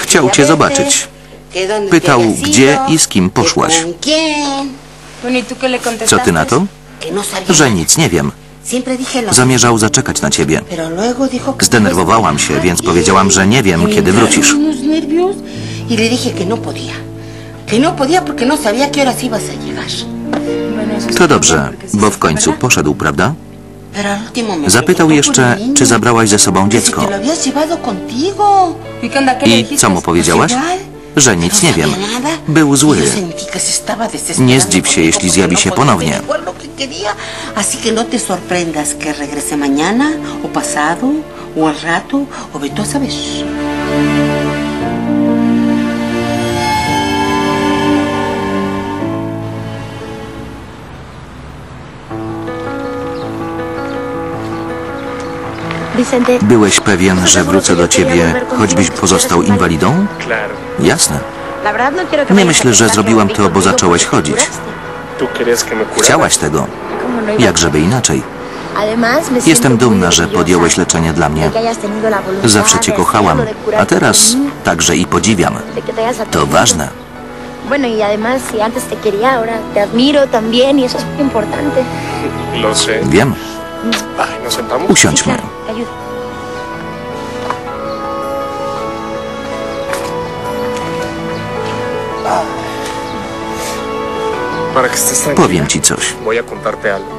Chciał cię zobaczyć. Pytał, gdzie i z kim poszłaś. Co ty na to? Że nic nie wiem. Zamierzał zaczekać na ciebie. Zdenerwowałam się, więc powiedziałam, że nie wiem, kiedy wrócisz. Y no no no. To dobrze, bo w końcu poszedł, prawda? Zapytał jeszcze, czy zabrałaś ze sobą dziecko. I co mu powiedziałaś? Że nic nie wiem. Był zły. Nie zdziw się, jeśli zjawi się ponownie. Así que no te sorprendas que regrese mañana, o pasado, o al rato, o ve tú a Byłeś pewien, że wrócę do ciebie, choćbyś pozostał inwalidą? Jasne. Nie myślę, że zrobiłam to, bo zacząłeś chodzić. Chciałaś tego. ¿Cómo no iba Jak żeby inaczej. Jestem dumna, że podjąłeś leczenie dla mnie. Zawsze cię kochałam, a teraz także i podziwiam. To ważne. Bueno, y además, si antes te quería, ahora te admiro también y eso es muy importante. Lo sé. Wiem. Sí, Usiądźmy. Powiem ci coś. Voy a contarte algo.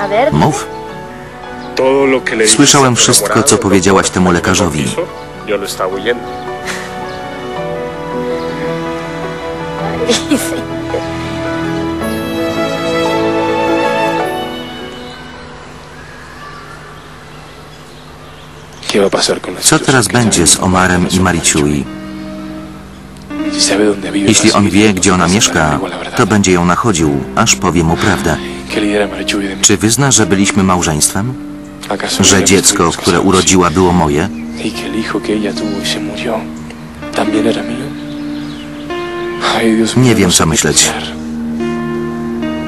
A ver, Mów. Słyszałem wszystko, co powiedziałaś temu lekarzowi. Co teraz będzie z Omarem i Mariciui? Jeśli on wie, gdzie ona entonces mieszka, to będzie ją nachodził, aż powie mu prawdę. Czy wyzna, że byliśmy małżeństwem? ¿Acaso Że no dziecko, które urodziła, było moje? Y y Nie wiem, no sé co myśleć.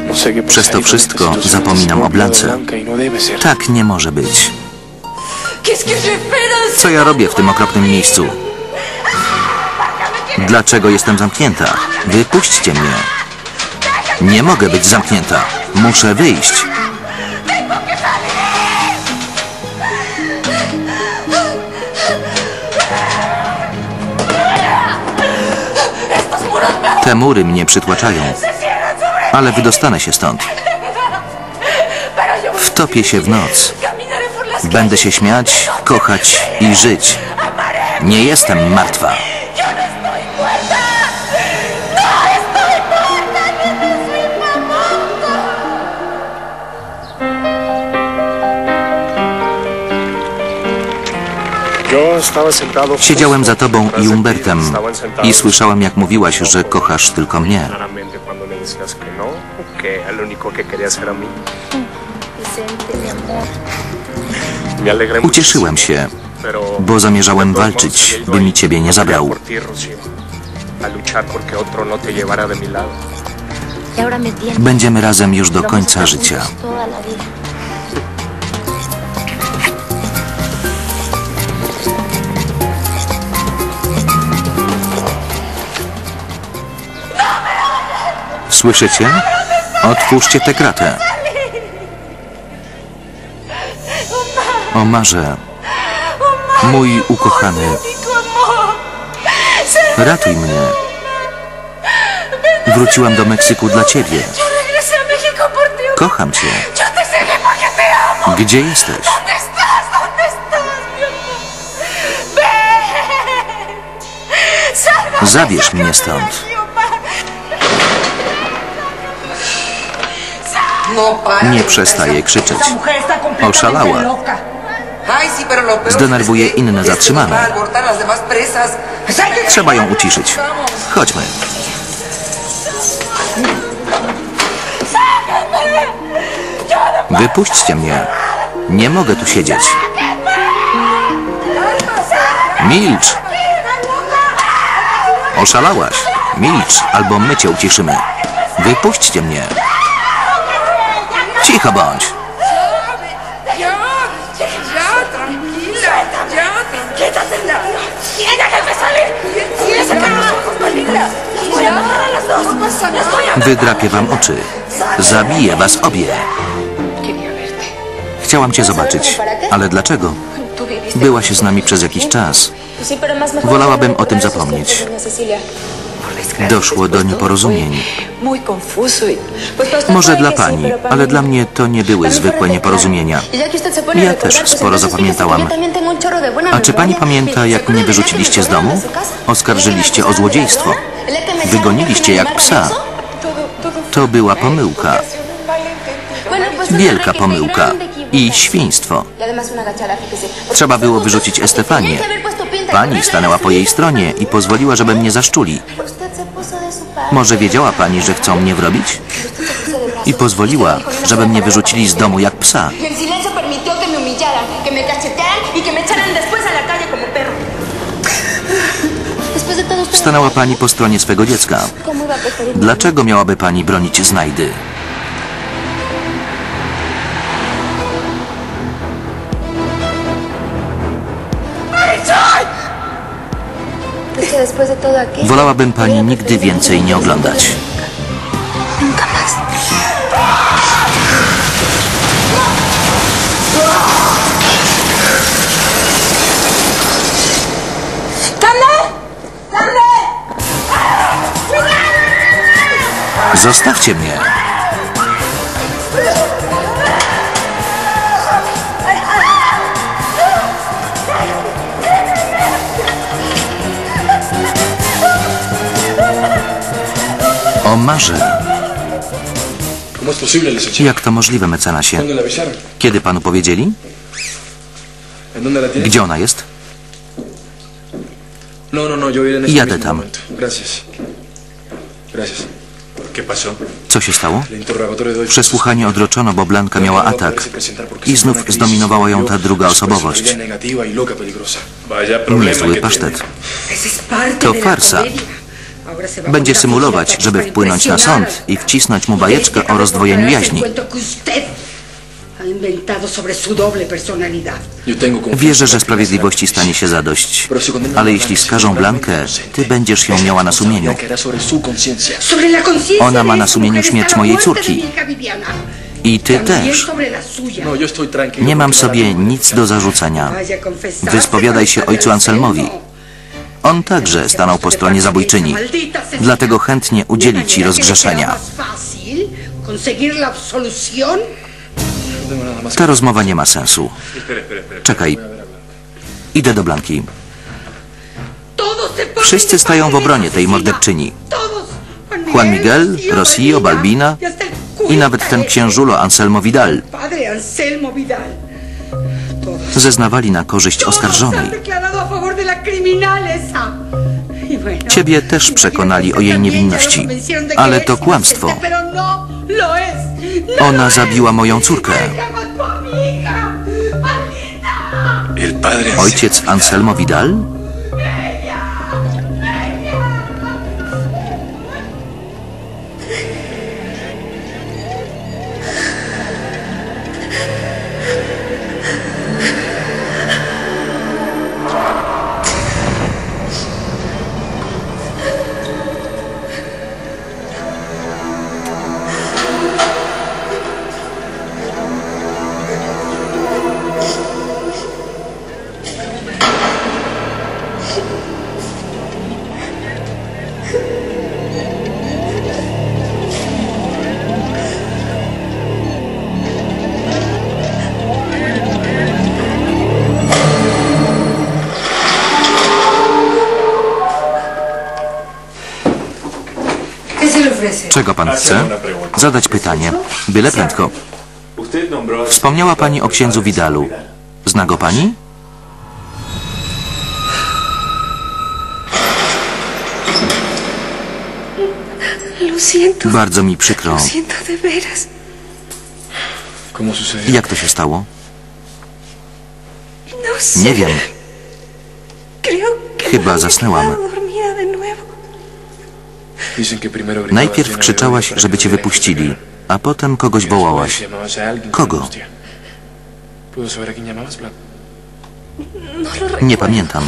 No Przez to wszystko zapominam o Blance. y no. Tak nie może być. Co ja robię w tym okropnym miejscu? Dlaczego jestem zamknięta? Wypuśćcie mnie. Nie mogę być zamknięta. Muszę wyjść. Te mury mnie przytłaczają. Ale wydostanę się stąd. Wtopię się w noc. Będę się śmiać, kochać i żyć. Nie jestem martwa. Siedziałem za tobą i. Umbertem i słyszałam, jak mówiłaś, że kochasz tylko mnie. Ucieszyłem się, bo zamierzałem walczyć, by mi ciebie nie zabrał. Będziemy razem już do końca życia. Słyszycie? Otwórzcie tę kratę. Omarze, mój ukochany, ratuj mnie. Wróciłam do Meksyku dla ciebie. Kocham cię. Gdzie jesteś? Zabierz mnie stąd. No. Nie przestaje krzyczeć. Oszalała. Zdenerwuje inne zatrzymane. Trzeba ją uciszyć. Chodźmy. Wypuśćcie mnie. Nie mogę tu siedzieć. Milcz. Oszalałaś. Milcz, albo my cię uciszymy. Wypuśćcie mnie. Cicho bądź. Wydrapię wam oczy. Zabiję was obie. Chciałam cię zobaczyć. Ale dlaczego? Byłaś z nami przez jakiś czas. Wolałabym o tym zapomnieć. Doszło do nieporozumień. Może dla pani, ale dla mnie to nie były zwykłe nieporozumienia. Ja też sporo zapamiętałam. A czy pani pamięta, jak mnie wyrzuciliście z domu? Oskarżyliście o złodziejstwo. Wygoniliście jak psa. To była pomyłka. Wielka pomyłka. I świństwo. Trzeba było wyrzucić Estefanię. Pani stanęła po jej stronie i pozwoliła, żeby mnie zaszczuli. Może wiedziała pani, że chcą mnie wrobić? I pozwoliła, żeby mnie wyrzucili z domu jak psa. El silencio permitió que me humillaran, que me cachetearan y que me echaran después a la calle como perro. Stanęła pani po stronie swego dziecka. Dlaczego miałaby pani bronić znajdy? Wolałabym pani nigdy więcej nie oglądać. Zostawcie mnie. O marze. Jak to możliwe, mecenasie? Kiedy panu powiedzieli? Gdzie ona jest? No, no, no, Jadę tam. Gracias. Gracias. Co się stało? Przesłuchanie odroczono, bo Blanka miała atak. I znów zdominowała ją ta druga osobowość. y. Vaya problema Niezły pasztet. To farsa. Będzie symulować, żeby para wpłynąć na sąd i wcisnąć mu Y bajeczkę o rozdwojeniu jaźni. Wierzę, że sprawiedliwości stanie się zadość. Ale jeśli skażą Blankę, ty będziesz ją miała na sumieniu. Ona ma na sumieniu śmierć mojej córki. I ty też. No. Nie mam sobie nic do zarzucenia. Wyspowiadaj się ojcu Anselmowi. Anselmo. On także stanął po stronie zabójczyni. Dlatego chętnie udzieli ci rozgrzeszenia. Ta rozmowa nie ma sensu. Czekaj. Idę do Blanki. Wszyscy stają w obronie tej morderczyni. Juan Miguel, Rosillo, Balbina i nawet ten księżulo Anselmo Vidal zeznawali na korzyść oskarżonej. Ciebie też przekonali o jej niewinności. Ale to kłamstwo. Pero no. Ona zabiła moją córkę. Padre Ojciec Anselmo Vidal? Czego pan chce? Zadać pytanie. Byle prędko. Wspomniała pani o księdzu Vidalu. Zna go pani? Bardzo mi przykro. Jak to się stało? No. Nie wiem. Chyba había zasnęłam. Najpierw krzyczałaś, żeby cię wypuścili, a potem kogoś wołałaś. Kogo? No. Nie pamiętam.